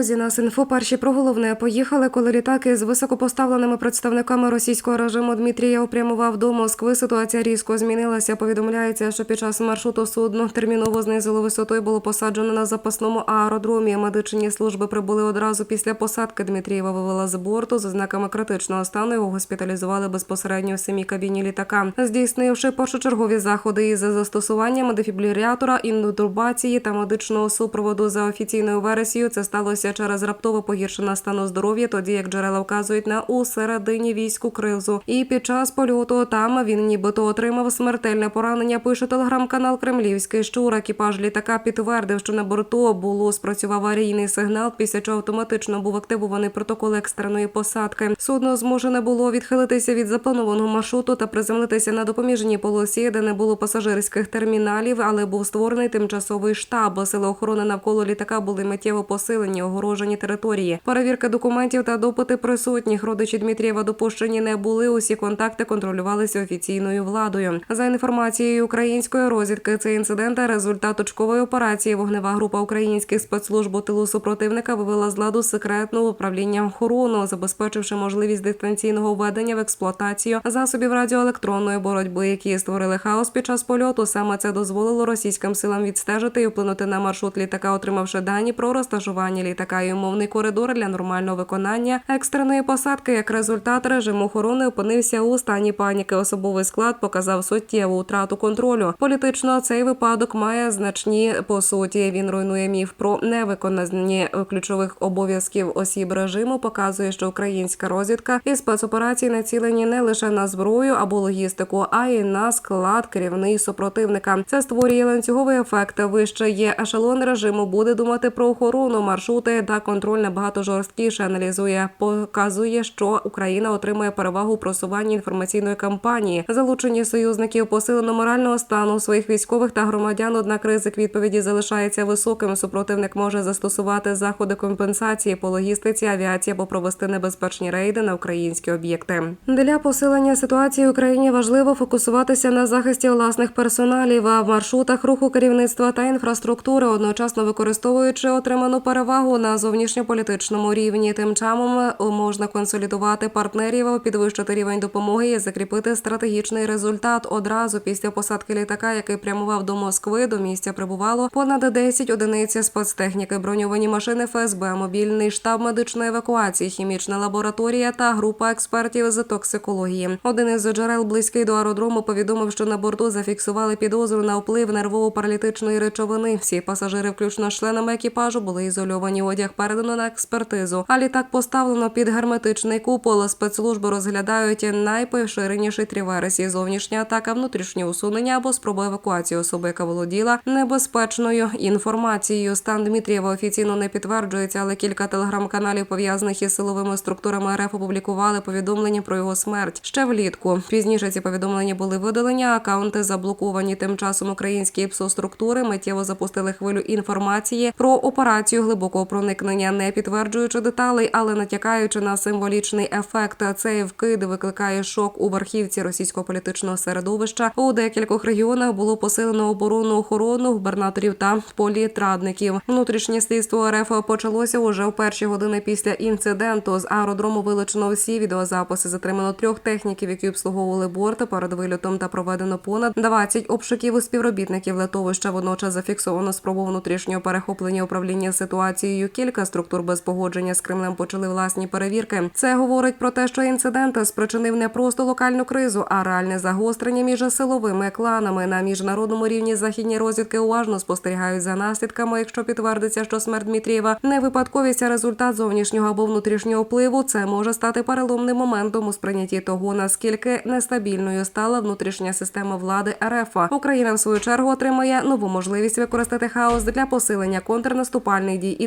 Друзі, нас інфо перші про головне поїхали, коли літаки з високопоставленими представниками російського режиму Дмитрія опрямував до Москви. Ситуація різко змінилася. Повідомляється, що під час маршруту судно терміново знизило висоту і було посаджено на запасному аеродромі. Медичні служби прибули одразу після посадки. Дмитрієва вивела з борту з ознаками критичного стану. Його госпіталізували безпосередньо в самій кабіні літака, здійснивши першочергові заходи із застосуванням дефібрилятора, інтубації та медичного супроводу за офіційною версією. Це сталося через раптово погіршення стану здоров'я, тоді як джерела вказують на усередині війську кризу. І під час польоту там він нібито отримав смертельне поранення. Пише телеграм-канал Кремлівський. Щур екіпаж літака підтвердив, що на борту було спрацював аварійний сигнал, після чого автоматично був активований протокол екстреної посадки. Судно змушене було відхилитися від запланованого маршруту та приземлитися на допоміжній полосі, де не було пасажирських терміналів, але був створений тимчасовий штаб. Сили охорони навколо літака були миттєво посилені, огорожені території. Перевірка документів та допити присутніх. Родичі Дмитрієва допущені не були. Усі контакти контролювалися офіційною владою. За інформацією української розвідки, цей інцидент – результат точкової операції. Вогнева група українських спецслужб у тилу супротивника вивела з ладу секретну управління охорону, забезпечивши можливість дистанційного введення в експлуатацію засобів радіоелектронної боротьби, які створили хаос під час польоту. Саме це дозволило російським силам відстежити і вплинути на маршрут літака, отримавши дані про розташування літака і умовний коридор для нормального виконання екстреної посадки. Як результат, режим охорони опинився у стані паніки. Особовий склад показав суттєву втрату контролю. Політично цей випадок має значні по суті. Він руйнує міф про невиконання ключових обов'язків осіб режиму. Показує, що українська розвідка і спецоперації націлені не лише на зброю або логістику, а й на склад керівний супротивника. Це створює ланцюговий ефект. Вище є ешелон режиму. Буде думати про охорону, маршрути та контроль набагато жорсткіше. Аналізує, показує, що Україна отримує перевагу у просуванні інформаційної кампанії, залученні союзників, посилено морального стану своїх військових та громадян. Однак ризик відповіді залишається високим. Супротивник може застосувати заходи компенсації по логістиці, авіації або провести небезпечні рейди на українські об'єкти. Для посилення ситуації в Україні важливо фокусуватися на захисті власних персоналів, а в маршрутах руху керівництва та інфраструктури, одночасно використовуючи отриману перевагу на зовнішньополітичному рівні. Тим часом можна консолідувати партнерів, підвищити рівень допомоги і закріпити стратегічний результат одразу після посадки літака, який прямував до Москви. До місця прибувало понад 10 одиниць спецтехніки, броньовані машини ФСБ, мобільний штаб медичної евакуації, хімічна лабораторія та група експертів з токсикології. Один із джерел близький до аеродрому повідомив, що на борту зафіксували підозру на вплив нервово-паралітичної речовини. Всі пасажири, включно з членами екіпажу, були ізольовані. Одяг передано на експертизу. А літак поставлено під герметичний купол. Спецслужби розглядають найпоширеніші три версії: зовнішня атака, внутрішнє усунення або спроба евакуації особи, яка володіла небезпечною інформацією. Стан Дмитрієва офіційно не підтверджується, але кілька телеграм-каналів пов'язаних із силовими структурами РФ опублікували повідомлення про його смерть ще влітку. Пізніше ці повідомлення були видалені, акаунти заблоковані. Тим часом українські ПСО-структури миттєво запустили хвилю інформації про операцію глибокого проникнення, не підтверджуючи деталей, але натякаючи на символічний ефект. Цей вкид викликає шок у верхівці російського політичного середовища. У декількох регіонах було посилено оборонну охорону губернаторів та політрадників. Внутрішнє слідство РФ почалося уже в перші години після інциденту. З аеродрому вилучено всі відеозаписи. Затримано трьох техніків, які обслуговували борти перед вильотом та проведено понад 20 обшуків у співробітників летовища. Водночас зафіксовано спробу внутрішнього перехоплення управління ситуацією. Кілька структур без погодження з Кремлем почали власні перевірки. Це говорить про те, що інцидент спричинив не просто локальну кризу, а реальне загострення між силовими кланами на міжнародному рівні. Західні розвідки уважно спостерігають за наслідками. Якщо підтвердиться, що смерть Дмитрієва не випадковість, а результат зовнішнього або внутрішнього впливу, це може стати переломним моментом у сприйнятті того, наскільки нестабільною стала внутрішня система влади РФ. Україна в свою чергу отримає нову можливість використати хаос для посилення контрнаступальних дій і